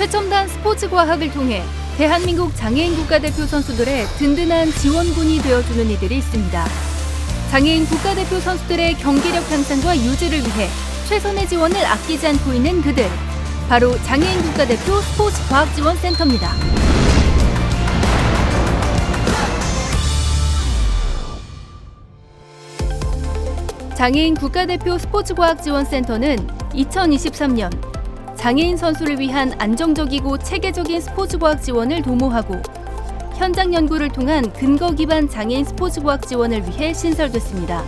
최첨단 스포츠 과학을 통해 대한민국 장애인 국가대표 선수들의 든든한 지원군이 되어주는 이들이 있습니다. 장애인 국가대표 선수들의 경기력 향상과 유지를 위해 최선의 지원을 아끼지 않고 있는 그들. 바로 장애인 국가대표 스포츠 과학지원센터입니다. 장애인 국가대표 스포츠과학지원센터는 2023년 장애인 선수를 위한 안정적이고 체계적인 스포츠 과학 지원을 도모하고 현장 연구를 통한 근거 기반 장애인 스포츠 과학 지원을 위해 신설됐습니다.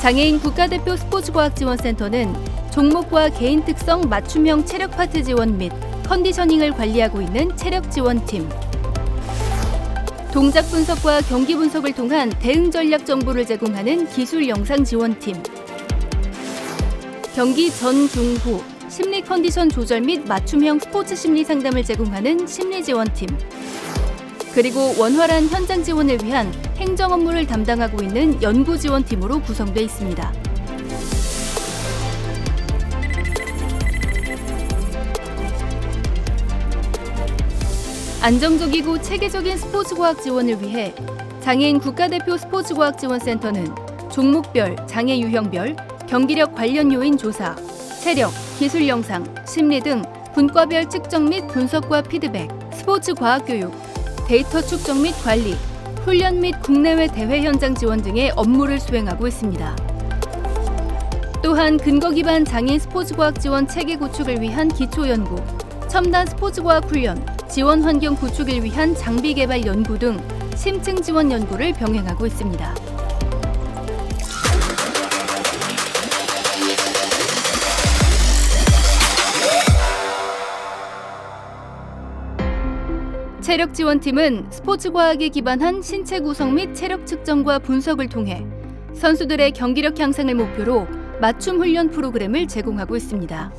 장애인 국가대표 스포츠 과학 지원센터는 종목과 개인 특성 맞춤형 체력 파트 지원 및 컨디셔닝을 관리하고 있는 체력 지원팀, 동작 분석과 경기 분석을 통한 대응 전략 정보를 제공하는 기술 영상 지원팀, 경기 전, 중, 후 심리 컨디션 조절 및 맞춤형 스포츠 심리 상담을 제공하는 심리 지원팀, 그리고 원활한 현장 지원을 위한 행정 업무를 담당하고 있는 연구 지원팀으로 구성되어 있습니다. 안정적이고 체계적인 스포츠 과학 지원을 위해 장애인 국가대표 스포츠 과학 지원센터는 종목별, 장애 유형별, 경기력 관련 요인 조사, 체력, 기술 영상, 심리 등 분과별 측정 및 분석과 피드백, 스포츠 과학 교육, 데이터 축적 및 관리, 훈련 및 국내외 대회 현장 지원 등의 업무를 수행하고 있습니다. 또한 근거 기반 장애인 스포츠 과학 지원 체계 구축을 위한 기초 연구, 첨단 스포츠 과학 훈련, 지원 환경 구축을 위한 장비 개발 연구 등 심층 지원 연구를 병행하고 있습니다. 체력 지원팀은 스포츠 과학에 기반한 신체 구성 및 체력 측정과 분석을 통해 선수들의 경기력 향상을 목표로 맞춤 훈련 프로그램을 제공하고 있습니다.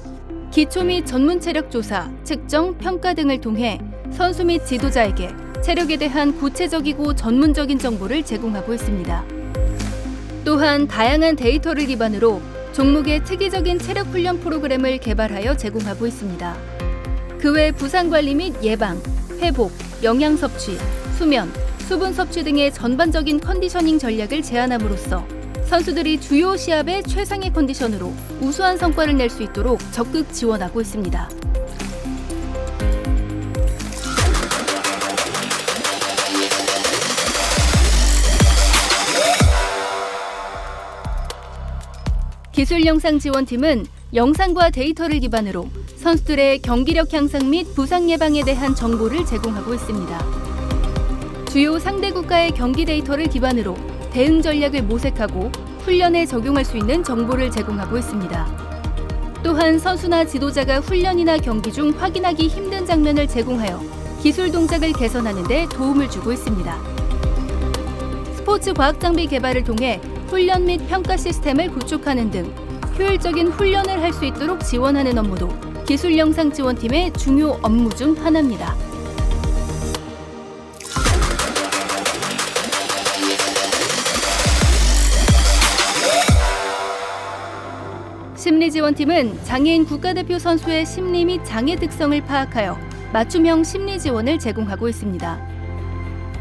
기초 및 전문 체력 조사, 측정, 평가 등을 통해 선수 및 지도자에게 체력에 대한 구체적이고 전문적인 정보를 제공하고 있습니다. 또한 다양한 데이터를 기반으로 종목의 특이적인 체력 훈련 프로그램을 개발하여 제공하고 있습니다. 그 외 부상 관리 및 예방, 회복, 영양 섭취, 수면, 수분 섭취 등의 전반적인 컨디셔닝 전략을 제안함으로써 선수들이 주요 시합의 최상의 컨디션으로 우수한 성과를 낼 수 있도록 적극 지원하고 있습니다. 기술 영상 지원팀은 영상과 데이터를 기반으로 선수들의 경기력 향상 및 부상 예방에 대한 정보를 제공하고 있습니다. 주요 상대 국가의 경기 데이터를 기반으로 대응 전략을 모색하고 훈련에 적용할 수 있는 정보를 제공하고 있습니다. 또한 선수나 지도자가 훈련이나 경기 중 확인하기 힘든 장면을 제공하여 기술 동작을 개선하는 데 도움을 주고 있습니다. 스포츠 과학 장비 개발을 통해 훈련 및 평가 시스템을 구축하는 등 효율적인 훈련을 할 수 있도록 지원하는 업무도 기술 영상 지원팀의 중요 업무 중 하나입니다. 심리 지원팀은 장애인 국가대표 선수의 심리 및 장애 특성을 파악하여 맞춤형 심리 지원을 제공하고 있습니다.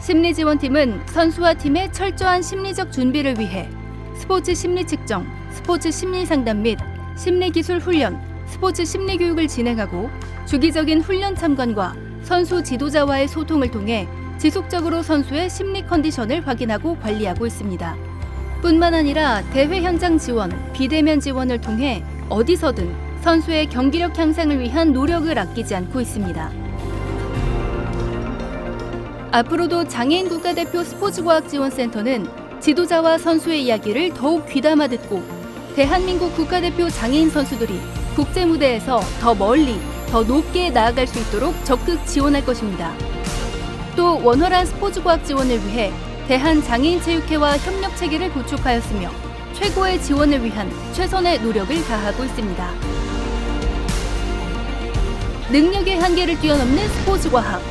심리 지원팀은 선수와 팀의 철저한 심리적 준비를 위해 스포츠 심리 측정, 스포츠 심리 상담 및 심리 기술 훈련, 스포츠 심리 교육을 진행하고 주기적인 훈련 참관과 선수 지도자와의 소통을 통해 지속적으로 선수의 심리 컨디션을 확인하고 관리하고 있습니다. 뿐만 아니라 대회 현장 지원, 비대면 지원을 통해 어디서든 선수의 경기력 향상을 위한 노력을 아끼지 않고 있습니다. 앞으로도 장애인 국가대표 스포츠과학지원센터는 지도자와 선수의 이야기를 더욱 귀담아 듣고 대한민국 국가대표 장애인 선수들이 국제 무대에서 더 멀리, 더 높게 나아갈 수 있도록 적극 지원할 것입니다. 또 원활한 스포츠 과학 지원을 위해 대한 장애인체육회와 협력 체계를 구축하였으며 최고의 지원을 위한 최선의 노력을 다하고 있습니다. 능력의 한계를 뛰어넘는 스포츠 과학.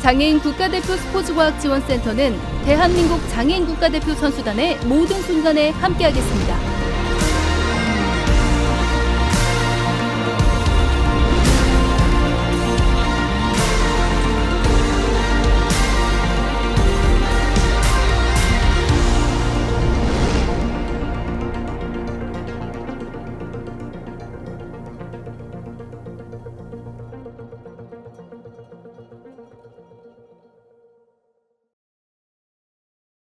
장애인 국가대표 스포츠 과학 지원센터는 대한민국 장애인 국가대표 선수단의 모든 순간에 함께하겠습니다.